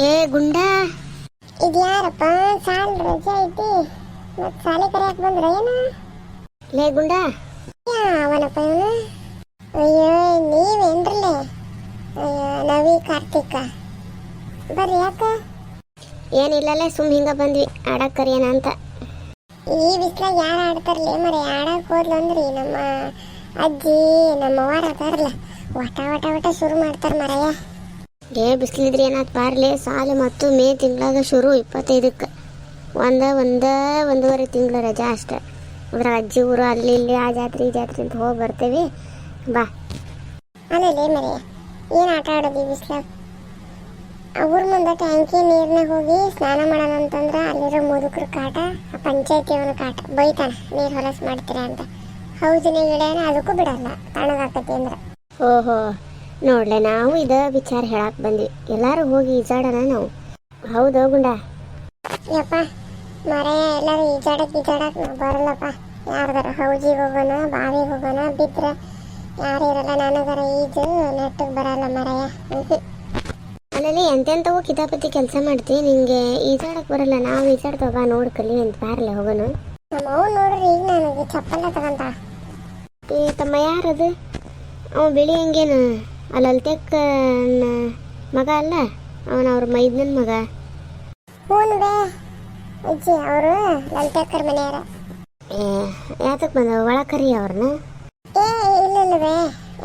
ಏ ಗುಂಡ. ಇದ್ಯಾರಪ್ಪ ಸಾಲ್ ರಜೆ ಐತಿ. ಮತ್ ಸಾಲಿ ಕರೆಯಕ್ ಬಂದ್ರ ಏನ? ಲೇ ಗುಂಡ. ಯಾವನಪ್ಪ ಇವನು? ಅಯ್ಯೋ ನೀವೇನ್ರಲ್ಲೇ ಅಯ್ಯೋ ನವಿ ಕಾರ್ತಿಕ. ಬರ್ರಿ ಯಾಕ? ಏನಿಲ್ಲಲ್ಲ ಸುಮ್ ಹಿಂಗ ಬಂದ್ವಿ. ಆಡಕ್ ಕರಿಯೋಣ ಅಂತ. ಈ ಬಿಸ್ಲಾಗ ಯಾರು ಆಡ್ತಾರಲ್ಲ ಮರೆ ಆಡಕ್ ಹೋದ್ಲಂದ್ರಿ ನಮ್ಮ ಅಜ್ಜಿ ನಮ್ಮ ಅವ್ವಾರ ಅದಾರಲ್ಲ ವಟ ವಟ ವಟ ಶುರು ಮಾಡ್ತಾರ ಮರಯ್ಯ ಏ ಬಿಸಿಲಿದ್ರಿ ಏನಾಯ್ತು ಪಾರ್ಲಿ ಸಾಲು ಮತ್ತು ಮೇ ತಿಂಗಳಾಗ ಶುರು ಇಪ್ಪತ್ತೈದಕ್ಕೆ. ಒಂದ ಒಂದ ಒಂದೂವರೆ ತಿಂಗಳ ರಜಾ ಅಷ್ಟೆ. ಅದ್ರ ಅಜ್ಜಿ ಊರು ಅಲ್ಲಿ ಇಲ್ಲಿ ಆ ಜಾತ್ರೆ ಈ ಜಾತ್ರೆ ಅಂತ ಹೋಗಿ ಬರ್ತೇವಿ. ಬಾ. ಅಲ್ಲೇ ಮರಿ ಏನು ಆಟ ಆಡೋದು ಬಿಸಿಲ? ಊರ್ ಮುಂದೆ ಟ್ಯಾಂಕಿ ನೀರ್ನಾಗ ಹೋಗಿ ಸ್ನಾನ ಮಾಡೋಣ ಅಂತಂದ್ರೆ ಅಲ್ಲಿರೋ ಮುದುಕರ ಕಾಟ ಆ ಪಂಚಾಯತಿಯವನ ಕಾಟ ಬೈತಾನ ನೀರು ಹೊಲಸು ಮಾಡ್ತೀರಾ ಅಂತ. ಹೌದಿನ ಗಿಡನ ಅದಕ್ಕೂ ಬಿಡಲ್ಲ ತಣ್ಣಗಾಕತಿ ಅಂದ್ರೆ. ಓಹೋ. ನೋಡ್ಲೆ ನಾವು ಇದ ವಿಚಾರ ಹೇಳಕ್ ಬಂದ್ವಿ. ಎಲ್ಲಾರು ಹೋಗಿ ಈಜಾಡೋಣ ನಾವು. ಹೌದು ಗುಂಡ? ಯಪ್ಪ ಮರೆಯ ಎಲ್ಲರೂ ಈಜಾಡಕ್ ಈಜಾಡಕ್ ನಾವ್ ಬರಲ್ಲಪ್ಪ. ಯಾರ್ದಾರ ಹೌಜಿಗೆ ಹೋಗೋಣ ಬಾವಿಗೆ ಹೋಗೋಣ ಬಿದ್ರೆ ಯಾರು ಇರಲ್ಲ. ನನಗರ ಈಜು ನೆಟ್ಟಗ್ ಬರಲ್ಲ ಮರೆಯ. ಅಲ್ಲಲ್ಲಿ ಎಂತೆಂತವೋ ಕಿತಾಪತಿ ಕೆಲಸ ಮಾಡ್ತಿ ನಿಂಗೆ ಈಜಾಡಕ್ ಬರಲ್ಲ. ನಾವು ಈಜಾಡ್ತವ ಬಾ ನೋಡ್ ಕಲಿ ಅಂತ ಬಾರ್ಲೆ ಹೋಗೋಣ. ನಮ್ಮ ಅವ್ವ ನೋಡ್ರಿ ಈಗ ನನಗೆ ಚಪ್ಪಲ್ಲ ತಗೊಂತ. ಈ ತಮ್ಮ ಯಾರದು ಅವ ಬಿಳಿ ಹಂಗೇನು ಅಲ್ಲಲ್ತೆಕ್ ಮಗ ಅಲ್ಲ? ಅವನ ಅವ್ರ ಮೈದನ ಮಗ. ಹ್ಞೂ ಅಜ್ಜಿ ಅವರು ಲಲಿತಕ್ಕರ್ ಮನೆಯವರ. ಏ ಯಾತಕ್ ಬಂದ ಒಳ ಕರಿ ಅವ್ರನ್ನ? ಏ ಇಲ್ಲ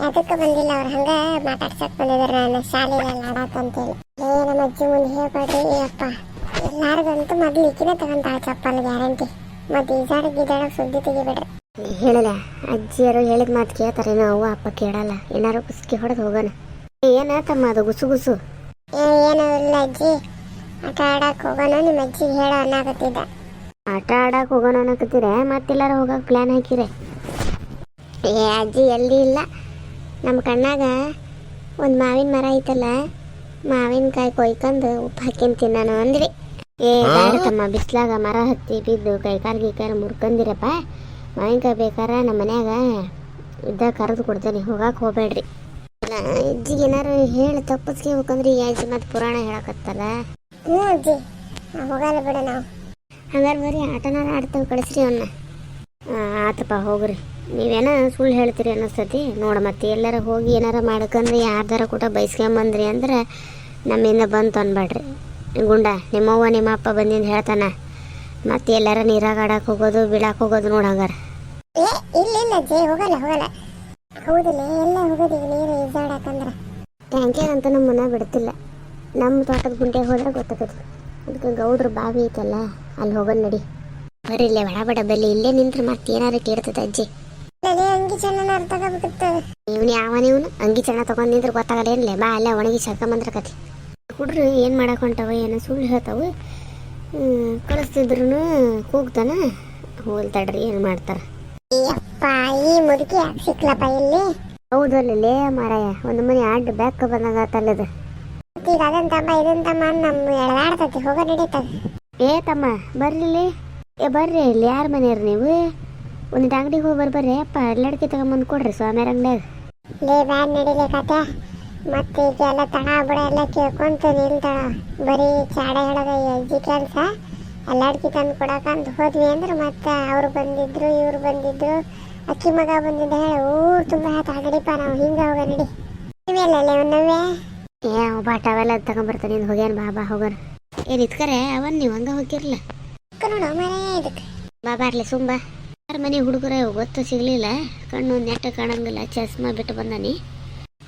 ಯಾತಕ್ಕೆ ಬಂದಿಲ್ಲ ಅವ್ರು. ಹಂಗ ಮಾತಾಡ್ಸಕ್ ಬಂದಿದ್ದಾರೆ ನಾನು. ಶಾಲೆಯಲ್ಲಿ ಆಡಾಕ ಅಂತೇಳಿ. ಏ ನಮ್ಮ ಅಜ್ಜಿ ಮುಂದೆ ಹೇಳ್ಬೇಡ್ರಿ ಅಪ್ಪ ಎಲ್ಲಾರ್ಗಂತೂ ಮೊದ್ಲು ಈಕಿನ ತಗೊಂತಾಳ ಚಪ್ಪಲ್ ಗ್ಯಾರಂಟಿ. ಮತ್ತೆ ಈಜಾಡ ಗೀಜಾಡಕ್ ಸುದ್ದಿ ತೆಗಿಬೇಡ್ರಿ. ಹೇಳಲ್ಲ. ಅಜ್ಜಿಯರು ಹೇಳಿದ ಮಾತು ಕೇಳ್ತಾರೇನೋ ಅವ್ವ ಅಪ್ಪ ಕೇಳಲ್ಲ. ಏನಾರು ಕುಸ್ಕಿ ಹೊಡೆದು ಹೋಗೋಣ. ಏ, ಏನ ತಮ್ಮ ಅದು ಗುಸು ಗುಸು? ಏ ಏನೂ ಇಲ್ಲ ಅಜ್ಜಿ. ಆಟ ಆಡಕ್ ಹೋಗೋಣ ನಿಮ್ಮ ಅಜ್ಜಿಗೆ ಹೇಳ ಅನ್ನಾಗತ್ತಿದ್ದ ಆಟ ಆಡಕ್ ಹೋಗೋಣ ಅನ್ನಕತ್ತೀರ? ಮತ್ತೆಲ್ಲಾರು ಹೋಗಕ್ ಪ್ಲಾನ್ ಹಾಕಿರೆ? ಏ ಅಜ್ಜಿ ಎಲ್ಲಿ ಇಲ್ಲ. ನಮ್ಮ ಕಣ್ಣಾಗ ಒಂದು ಮಾವಿನ ಮರ ಐತಲ್ಲ. ಮಾವಿನಕಾಯಿ ಕೊಯ್ಕೊಂಡು ಉಪ್ಪು ಹಾಕ್ಯಂಡ್ ತಿನ್ನಾನು ಅಂದ್ರಿ ಏ ಬೇಡ ತಮ್ಮ ಬಿಸ್ಲಾಗ ಮರ ಹತ್ತಿ ಬಿದ್ದು ಕೈ ಕಾಲು ಮುರ್ಕಂದಿರಪ್ಪ. ಮುರ್ಕೊಂಡಿರಪ್ಪ ಮಾವಿನಕಾಯಿ ಬೇಕಾರೆ ನಮ್ಮ ಮನ್ಯಾಗ ಇದ್ದ ಕರೆದು ಕೊಡ್ತೇನೆ ಹೋಗಕ್ಕೆ ಹೋಗ್ಬೇಡ್ರಿ. ಇಲ್ಲ ಅಜ್ಜಿಗೆ ಏನಾರು ಹೇಳಿ ತಪ್ಪಿಸ್ಕೋಬೇಕಂದ್ರೆ ಈ ಅಜ್ಜಿ ಮತ್ತೆ ಪುರಾಣ ಹೇಳಕತ್ತಲ್ಲ. ಹ್ಞೂ ಅಜ್ಜಿ ಹೋಗಲ್ಲ ಬಿಡ ನಾವು. ಹಂಗಾರೆ ಬರೀ ಆಟನಾರ ಆಡ್ತೇವೆ ಕಳಿಸ್ರಿ ಅವನ್ನ ಆತಪ್ಪ ಹೋಗ್ರಿ. ನೀವೇನ ಸುಳ್ಳು ಹೇಳ್ತೀರಿ ಅನ್ನಿಸ್ತತಿ. ನೋಡ ಮತ್ತೆ ಎಲ್ಲಾರ ಹೋಗಿ ಏನಾರ ಮಾಡ್ಕಂದ್ರೆ ಯಾರ್ದಾರ ಕೂಟ ಬೈಸ್ಕೊಂಬಂದ್ರಿ ಅಂದ್ರೆ ನಮ್ಮಿಂದ ಬಂತು ಅನ್ಬೇಡ್ರಿ ಗುಂಡ ನಿಮ್ಮವ್ವ ನಿಮ್ಮ ಅಪ್ಪ ಬಂದಿಂದ ಹೇಳ್ತಾನ ಮತ್ತೆ ಎಲ್ಲಾರ ನೀರಾಗ ಆಡಕ್ಕೆ ಹೋಗೋದು ಬಿಡಾಕ ಹೋಗೋದು ನೋಡಂಗಾರ ಏ ಇಲ್ಲ ಇಲ್ಲ ಹೋಗಲ್ಲ ಹೋಗಲ್ಲ. ಹೌದಿಲ್ಲ ಎಲ್ಲ ಹೋಗೋದೀಗ ನೀರು ಟ್ಯಾಂಕಿಯಾಗಂತೂ ನಮ್ಮನ್ನ ಬಿಡ್ತಿಲ್ಲ. ನಮ್ಮ ತೋಟದ ಗುಂಡೆ ಹೋದ್ರೆ ಗೊತ್ತಾಗತ್ತೆ ಅದಕ್ಕೆ ಗೌಡ್ರ ಬಾವಿ ಐತಲ್ಲ ಅಲ್ಲಿ ಹೋಗೋದ್ ನಡಿ. ಬರ್ರಿ ಇಲ್ಲೇ ಒಳಬಡ ಬಲ್ಲಿ ಇಲ್ಲೇ ನಿಂತ್ರೆ ಮತ್ತೆ ಏನಾರ ಕೇಳ್ತದೆ ಅಜ್ಜಿ. ಅಂಗಿ ಚೆನ್ನ ಅರ್ಥ ಆಗಬೇಕಿತ್ತು ಇವನು ಯಾವನ ಇವನು ಅಂಗಿ ಚೆನ್ನ ತಗೊಂಡಿದ್ರೆ ಗೊತ್ತಾಗಲ್ಲ ಬಾ ಅಲ್ಲೇ ಒಣಗಿ ಸರ್ಕೊಂಬಂದ್ರ ಕತಿ ಹುಡ್ರು ಏನು ಮಾಡಕ್ ಹೊಂಟವ ಏನೋ ಸುಳ್ಳು ಹೇಳ್ತಾವ. ಕಳಿಸ್ತಿದ್ರು ಹೋಗ್ತಾನೆ ಹೋಗ್ತಾಡ್ರಿ ತಡ್ರಿ ಏನು ಮಾಡ್ತಾರ? ಯಪ್ಪ ಈ ಮುದುಕಿ ಸಿಕ್ಲಪ್ಪ ಇಲ್ಲಿ? ಹೌದಲ್ಲೇ ಮಾರಾಯ ಒಂದು ಮನೆ ಅಡ್ಡ ಬ್ಯಾಕ್ ಬಂದಂಗಾತಲ್ಲದ ಈಗ ಅದಂತಮ್ಮ ಇದಂತಮ್ಮ ನಮ್ಮ ಎಳಾಡ್ತತಿ ಹೋಗ ನಡೀತದೆ. ಏ ತಮ್ಮ ಬರ್ಲಿ ಏ ಬರ್ರಿ ಇಲ್ಲಿ ಯಾರ ಮನೆಯವ್ರು ನೀವು? ಒಂದು ಅಂಗಡಿಗೆ ಹೋಗಿ ಬರ್ಬರ್ರಿ ಅಪ್ಪ ಲಡ್ಕಿ ತಗೊಂಬಂದು ಕೊಡ್ರಿ ಸ್ವಾಮಿಯರ ಅಂಗಡಿಯಾಗ. ಲೇ ಬ್ಯಾಡ್ ನಡಿಲೇ ಕತೆ. ಮತ್ತೆ ಈಗ ಎಲ್ಲ ತಡ ಬಡ ಎಲ್ಲ ಕೇಳ್ಕೊಂತ ನಿಲ್ತಾಳ ಬರೀ ಚಾಡ ಹೇಳೋದ ಈ ಅಜ್ಜಿ ಕೆಲಸ. ಎಲ್ಲಾಡ್ಕಿ ತಂದು ಕೊಡಕಂತ ಹೋದ್ವಿ ಅಂದ್ರೆ ಮತ್ತೆ ಅವ್ರು ಬಂದಿದ್ರು ಇವ್ರು ಬಂದಿದ್ರು. ಅಕ್ಕಿ ಮಗ ಬಂದಿದ್ದ ಹೇಳ ಊರು ತುಂಬ ಹೇಳ್ತಾ ನಡಿಪ ನಾವು ಹಿಂಗ ಹೋಗ ನಡಿ. ನೀವೆಲ್ಲ ನವ್ವೆ ಏ ಬಾಟ ಅವೆಲ್ಲ ತಗೊಂಬರ್ತಾನೆ ನೀನು ಹೋಗ್ಯಾನ ಬಾಬಾ ಹೋಗೋರು ಏನು ಇತ್ಕರೆ ಅವನ್ ನೀವು ಹಂಗ ಹೋಗಿರ್ಲ ನೋಡು ಮರೆ ಇದಕ್ಕೆ ಬಾಬಾ ಬಾರ್ಲೆ ಸುಂಬ ಯಾರ ಮನೆ ಹುಡುಗರ ಗೊತ್ತು ಸಿಗ್ಲಿಲ್ಲ. ಕಣ್ಣು ನೆಟ್ಟ ಕಾಣಂಗಿಲ್ಲ ಚಸ್ಮಾ ಬಿಟ್ಟು ಬಂದಾನಿ.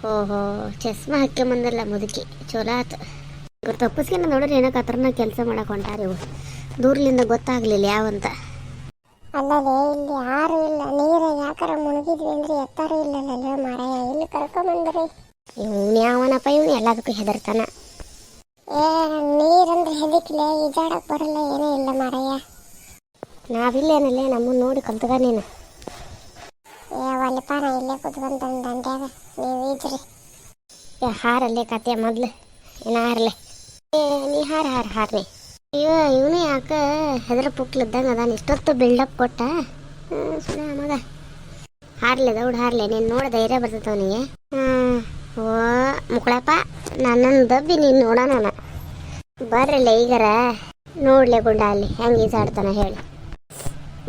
ಓಹೋ ಚಸ್ಮಾ ಹಾಕ್ಯಂಬಂದಲ್ಲ ಮುದುಕಿ. ಚಲೋ ಆತು ಇವ್ರು ತಪ್ಪಿಸ್ಕೊಂಡು ನೋಡ್ರಿ ಏನೋ ಕತ್ರನ ಕೆಲಸ ಮಾಡಕ್ಕೆ ಹೊಂಟಾರ ಇವು ದೂರ್ಲಿಂದ ಗೊತ್ತಾಗ್ಲಿಲ್ಲ ಯಾವಂತ. ಅಲ್ಲದೆ ಇಲ್ಲಿ ಯಾರು ಇಲ್ಲ. ನೀರು ಯಾಕಾರ ಮುಳುಗಿದ್ವಿ ಅಂದ್ರೆ ಎತ್ತಾರು ಇಲ್ಲಲ್ಲ ಮಾರಾಯ ಇಲ್ಲಿ ಕರ್ಕೊಂಬಂದ್ರಿ ಇವ್ನು ಯಾವನಪ್ಪ ಇವ್ನು ಎಲ್ಲದಕ್ಕೂ ಹೆದರ್ತಾನ. ಏ ನೀರಂದ್ರೆ ಹೆದಕ್ಲೆ ಈಜಾಡಕ್ ಬರಲ್ಲ ಏನೂ ಇಲ್ಲ ಮಾರಾಯ. ನಾವಿಲ್ಲೇನಲ್ಲೇ ನಮ್ಮನ್ನ ನೋಡಿ ಕಲ್ತಗ ನೀನು. ಏ ಒಲ್ಲಪ್ಪ ನಾ ಇಲ್ಲೇ ಕುತ್ಕೊಂತ ದಂಡ್ಯಾಗ. ಏ, ಹಾರಲ್ಲೇ ಕತೆ ಮೊದ್ಲು. ಏನ ಹಾರಲೆ ಏ, ನೀ ಹಾರ ಹಾರ ಹಾರ್ನಿ ಅಯ್ಯೋ, ಇವನು ಯಾಕ ಹೆದರ ಪುಕ್ಲಿದ್ದಂಗೆ ಅದಾನ? ಇಷ್ಟೊತ್ತು ಬಿಲ್ಡಪ್ ಕೊಟ್ಟ? ಸುಮ್ಮನೆ ಮಗ. ಹಾರ್ಲೆ ದೌಡ್ ಹಾರ್ಲೆ, ನೀನು ನೋಡ ಧೈರ್ಯ ಬರ್ತೈತೆ ಅವನಿಗೆ. ಓ ಮುಕ್ಕಳಪ್ಪ ನನ್ನನ್ನು ದಬ್ಬಿ ನೀನು ನೋಡೋಣ ಬರ್ರಲ್ಲ ಈಗಾರ. ನೋಡ್ಲೆ ಗುಂಡ ಅಲ್ಲಿ, ಹೆಂಗೆ ಈಜಾಡ್ತಾನ ಹೇಳಿ.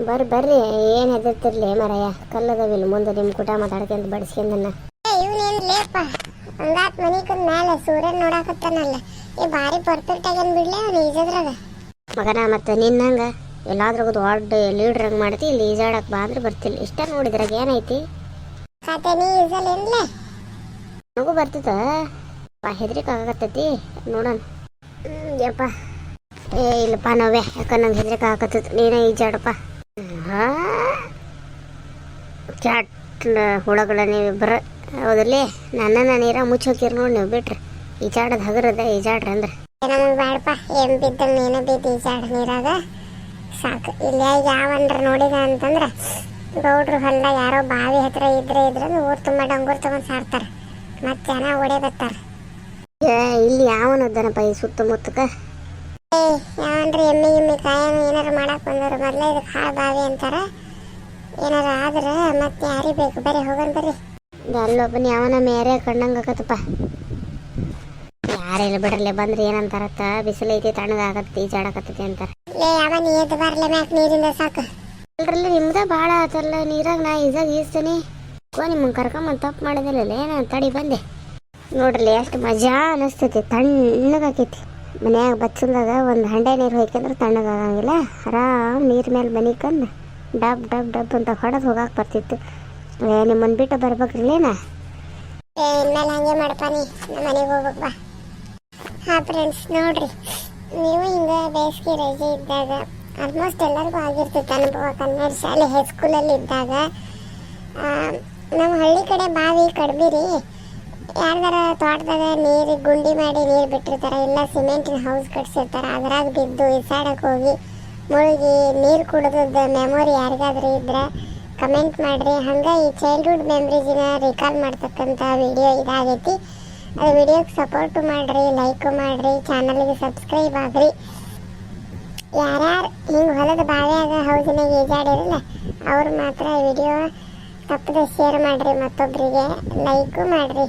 ಬರ್ರಿ ಬರ್ರಿ, ಏನು ಹೆದರ್ತಿರ್ಲಿ ಮರಯ್ಯ. ಕಲ್ಲದವಿಲ್ಲ ಮುಂದೆ ನಿಮ್ಮ ಕುಟ ಮಾತಾಡ್ಕೊಂತ ಬಡಿಸ್ಕೊಂಡನ್ನ ಇವನೇನು ಲೇಪ ಹಂಗಾತ್ ಮನಿಕದ ಮೇಲೆ ಸೂರ್ಯನ್ ನೋಡಾಕತ್ತಾನಲ್ಲ. ಏ ಬಾರಿ ಪರ್ಫೆಕ್ಟ್ ಆಗ್ಯಾನ ಬಿಡ್ಲೆ ಅವ್ನು ಈಜದ್ರಾಗ? ಮಗನ ಮತ್ತೆ ನಿನ್ನಂಗ ಎಲ್ಲಾದ್ರೂ ದೊಡ್ಡ ಲೀಡ್ರ್ ಹಂಗೆ ಮಾಡ್ತಿ ಇಲ್ಲಿ ಈಜಾಡಕ್ ಬಾ ಅಂದ್ರೆ ಬರ್ತಿಲ್ಲ. ಇಷ್ಟ ನೋಡಿದ್ರಾಗ ಏನೈತಿ? ಕತೆ ನೀ ಈಜಲೇನ್ಲೆ ನನಗೂ ಬರ್ತಿತ್ತ ಪಾ ಹೆದ್ರಿಕೆ ಆಗತ್ತೈತಿ ನೋಡೋಣ. ಯಪ್ಪ. ಏ ಇಲ್ಲಪ್ಪ ನಾವೇ. ಯಾಕ ನಂಗೆ ಹೆದ್ರಿಕೆ ಆಗತ್ತೈತಿ ನೀನೇ ಈಜಾಡಪ್ಪ. ಕ್ಯಾಟ್ ಹುಳಗಳ ನೀವಿಬ್ಬರ ಹೌದಲ್ಲಿ ನನ್ನ ನೀರ ಮುಚ್ಚೋಕಿರ್ ನೋಡಿ ನೀವು ಬಿಟ್ರಿ. ಈಜಾಡೋದು ಹಗರದ ಈಜಾಡ್ರಿ ಅಂದ್ರೆ. ನಮಗೆ ಬೇಡಪ್ಪ ಏನ್ ಬಿದ್ದ ನೀನ ಬಿದ್ದು ಈಜಾಡ ನೀರಾಗ? ಸಾಕು. ಇಲ್ಲಿ ಯಾವನ್ರ ನೋಡಿದ ಅಂತಂದ್ರೆ ಗೌಡ್ರು ಹೊಲ್ದಾಗ ಯಾರೋ ಬಾವಿ ಹತ್ರ ಇದ್ರೆ ಇದ್ರೆ ಊರ್ ತುಂಬ ಡಂಗೂರ್ ತಗೊಂಡ್ ಸಾರ್ತಾರೆ. ಮತ್ತೆ ಜನ ಓಡೇ ಬರ್ತಾರ. ಏ ಇಲ್ಲಿ ಯಾವನದ್ದನಪ್ಪ ಈ ಸುತ್ತಮುತ್ತಕ? ಯಾವನ್ರಿ ಎಮ್ಮಿ ಎಮ್ಮಿ ಕಾಯನ ಏನಾರ ಮಾಡಕ್ ಬಂದವ್ರು ಮೊದಲೇ ಇದಕ್ಕೆ ಹಾಳು ಬಾವಿ ಅಂತಾರ. ಏನಾರ ಆದ್ರೆ ಮತ್ತೆ ಯಾರಿಗೆ ಬೇಕು? ಬರೀ ಹೋಗೋಣ ಬರ್ರಿ. ಅಲ್ಲೊಬ್ಬನ ಯಾವನ ಮೇರೆ ಕಂಡಂಗೆ ಆಕತ್ತಪ್ಪ. ಇಲ್ಲ ಬಿಡ್ರಲ್ಲೇ ಬಂದ್ರೆ ಏನಂತಾರತ್ತ ಬಿಸಿಲು ಐತಿ ತಣ್ಣಗಾಗತ್ತೆ ಈಜಾಡಕತ್ತೈತಿ ಅಂತಾರೆ. ಲೇ ಯಾವ ನೀ ಎದ್ದು ಬರ್ಲೆ ಮ್ಯಾಕ್ ನೀರಿಂದ ಸಾಕು. ಅಲ್ರಲ್ಲ ನಿಮ್ದ ಭಾಳ ಆತಲ್ಲ ನೀರಾಗ ನಾ ಈಜಾಗ ಈಜ್ತೀನಿ. ಓ ನಿಮ್ಮನ್ನ ಕರ್ಕೊಂಬಂದು ತಪ್ಪು ಮಾಡಿದಿಲ್ಲ ಏನು ತಡಿ ಬಂದೆ. ನೋಡ್ರಲ್ಲ ಎಷ್ಟು ಮಜಾ ಅನಿಸ್ತೈತಿ ತಣ್ಣಗಾಕೈತಿ ಮನ್ಯಾಗ ಬಚ್ಚಂದಾಗ ಒಂದು ಹಂಡೆ ನೀರು ಹೋಯ್ಕಂದ್ರೆ ತಣ್ಣಗಾಗಂಗಿಲ್ಲ ಆರಾಮ್ ನೀರ್ ಮೇಲೆ ಬನಿಕಂದು ಡಬ್ ಡಬ್ ಡಬ್ ಅಂತ ಹೊಡೆದು ಹೋಗಾಕ್ ಬರ್ತಿತ್ತು. ಏ ನಿಮ್ಮನ್ನ ಬಿಟ್ಟು ಬರ್ಬೇಕ್ರಿಲೇನಾ ಏ ಇನ್ಮೇಲೆ ಹಂಗೆ ಮಾಡಪ್ಪ ನೀ, ನಮ್ಮ ಮನೆಗೆ ಹೋಗ್ಬೇಕು ಬಾ. ಹಾಂ ಫ್ರೆಂಡ್ಸ್ ನೋಡ್ರಿ. ನೀವು ಹಿಂಗೆ ಬೇಸಿಗೆ ರಜೆ ಇದ್ದಾಗ ಆಲ್ಮೋಸ್ಟ್ ಎಲ್ಲರಿಗೂ ಆಗಿರ್ತೈತೆ ಅನುಭವ. ಕನ್ನಡ ಶಾಲೆ ಹೈಸ್ಕೂಲಲ್ಲಿ ಇದ್ದಾಗ ನಮ್ಮ ಹಳ್ಳಿ ಕಡೆ ಬಾವಿ ಕಡ್ಬಿರಿ. ಯಾರ್ದಾರ ತೋಟದಾಗ ನೀರು, ಗುಂಡಿ ಮಾಡಿ ನೀರು ಬಿಟ್ಟಿರ್ತಾರೆ, ಇಲ್ಲ ಸಿಮೆಂಟಿನ ಹೌಸ್ ಕಟ್ಸಿರ್ತಾರೆ, ಅದ್ರಾಗ ಬಿದ್ದು ಇಸಾಡಕ್ಕೆ ಹೋಗಿ ಮುಳುಗಿ ನೀರು ಕುಡಿದದ್ದು ಮೆಮೊರಿ ಯಾರಿಗಾದ್ರೂ ಇದ್ರೆ ಕಮೆಂಟ್ ಮಾಡಿರಿ. ಹಂಗ ಈ ಚೈಲ್ಡ್ಹುಡ್ ಮೆಮ್ರೀಸಿನ ರಿಕಾಲ್ ಮಾಡ್ತಕ್ಕಂಥ ವಿಡಿಯೋ ಇದಾಗೈತಿ. ಅದು ವಿಡಿಯೋಗೆ ಸಪೋರ್ಟು ಮಾಡಿರಿ ಲೈಕು ಮಾಡಿರಿ ಚಾನಲ್ಗೆ ಸಬ್ಸ್ಕ್ರೈಬ್ ಆಗ್ರಿ. ಯಾರ್ಯಾರು ಹಿಂಗೆ ಹೊಲದ ಬಾವಿಯಾಗ ಹೌಸಿನಾಗ ಈಜಾಡಿರಲ್ಲ, ಅವ್ರು ಮಾತ್ರ ವಿಡಿಯೋ ತಪ್ಪದೆ ಶೇರ್ ಮಾಡಿರಿ ಮತ್ತೊಬ್ಬರಿಗೆ ಲೈಕು ಮಾಡಿರಿ.